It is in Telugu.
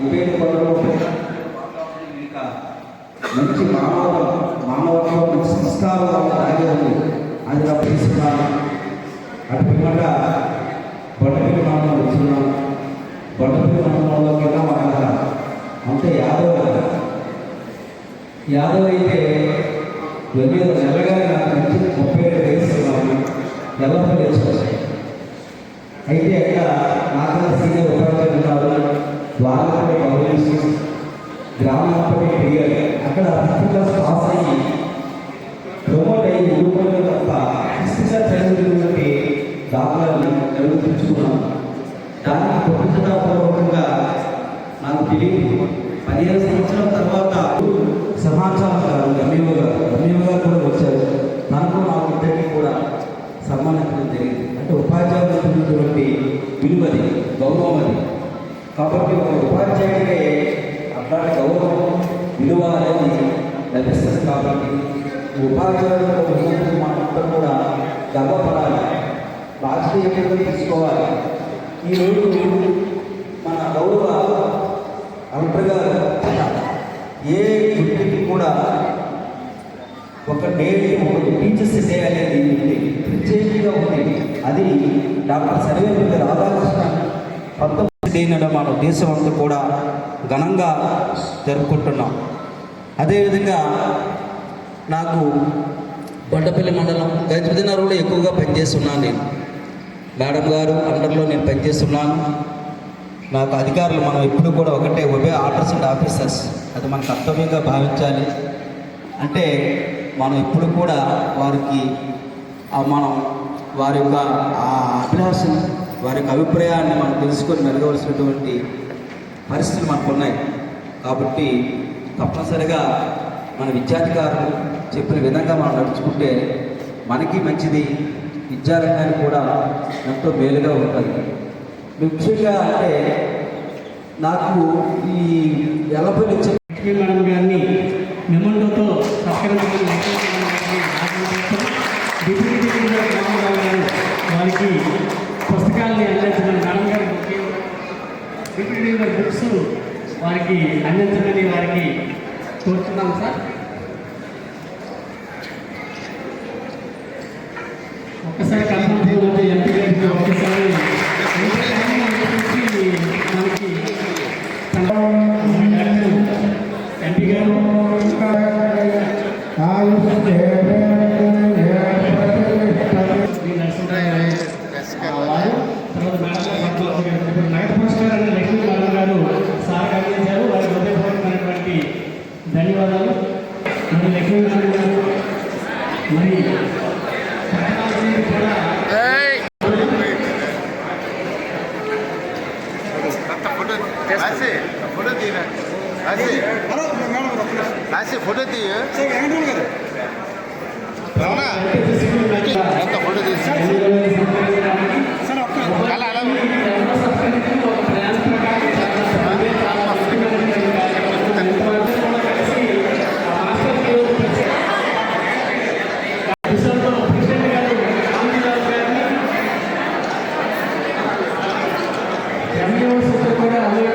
ఉప్పేరు పనులు మంచి మానవ మానవత్వం మంచి సంస్కారం దాగి ఉంది అది నాకు తీసుకున్నాను అటు పిమ్మట బొట్టపిల్లి మండలం వచ్చినాను బొట్టపిల్లి మండలంలోకి వెళ్ళాం అంతే యాదవ్ యాదవ్ అయితే ఎనిమిది నెలగా నాకు మంచి ముప్పై ఏడు వయసు. ఎలా వేసుకోవాలి అయితే అక్కడ నాకన్నా సీనియర్ ఉపాధ్యాయులు ఉన్నారు వాళ్ళు కూడా గౌరవించి గ్రామంలో అక్కడ ఫిఫ్త్ పాస్ అయ్యి ప్రమోట్ అయ్యి ఊరుకోవడం తప్ప సిక్స్త్ చదివినటువంటి దాఖలాన్ని చదువుతుంచుకున్నాం దానికి ప్రపంచపూర్వకంగా నాకు తెలియదు. పదిహేను సంవత్సరాల తర్వాత సమాచారం గారు రమేవ గారు రమేవ గారు కూడా వచ్చారు నాకు నాకు ఇద్దరికి కూడా సన్మానించడం జరిగింది అంటే ఉపాధ్యాయులు విలువది గౌరవం అది. కాబట్టి ఒక ఉపాధ్యాయుడికే అట్లాంటి గౌరవం విలువ అనేది లభిస్తుంది కాబట్టి ఉపాధ్యాయులకు ఉన్నందుకు మనందరం కూడా గర్వపడాలి. రాజకీయంగా తీసుకోవాలి. ఈరోజు మన గౌరవ అంటగా ఏ గుడికి కూడా ఒక డే ఒక టీచర్స్ డే అనేది ఉంది. ప్రత్యేకంగా ఉంది. అది డాక్టర్ సర్వేపల్లి రాధాకృష్ణ పంతొమ్మిది డే మన దేశం అంతా కూడా ఘనంగా జరుపుకుంటున్నాం. అదేవిధంగా నాకు బండపల్లి మండలం గజపతినగరంలో ఎక్కువగా పనిచేస్తున్నాను నేను. మేడం గారు అండర్లో నేను పనిచేస్తున్నాను. నాకు అధికారులు మనం ఎప్పుడు కూడా ఒకటే ఒబే ఆర్డర్స్ అండ్ ఆఫీసర్స్. అది మన కర్తవ్యంగా భావించాలి. అంటే మనం ఎప్పుడు కూడా వారికి మనం వారి యొక్క ఆ అభిలాషం వారి యొక్క అభిప్రాయాన్ని మనం తెలుసుకొని మెరగవలసినటువంటి పరిస్థితులు మనకు ఉన్నాయి కాబట్టి తప్పనిసరిగా మన విద్యాధికారులు చెప్పిన విధంగా మనం నడుచుకుంటే మనకి మంచిది. విద్యారంగానికి కూడా ఎంతో మేలుగా ఉంటుంది. ముఖ్యంగా అంటే నాకు ఈ ఎలపల్లి చె- లక్ష్మీ మేడం గారిని మెమండోతో సత్కరించడం డిప్యూటీ గారు వారికి పుస్తకాలని అందించడం మేడం డిప్యూటీ బుక్స్ వారికి అందించమని వారికి కోరుతున్నాం సార్. ఒక్కసారి కన్ఫర్మ్ ఎంపీ గారికి ఒక్కసారి మనకి ఎంపీ గారు ధన్యవాదాలు మరి లక్ష్మీ మేడం గారు మరి పట్టణాభివృద్ధి కూడా రాసి ఫోటో తీయ రాసి రాసి ఫోటో తీయ ఫోటో తీసి amigos, esto fue la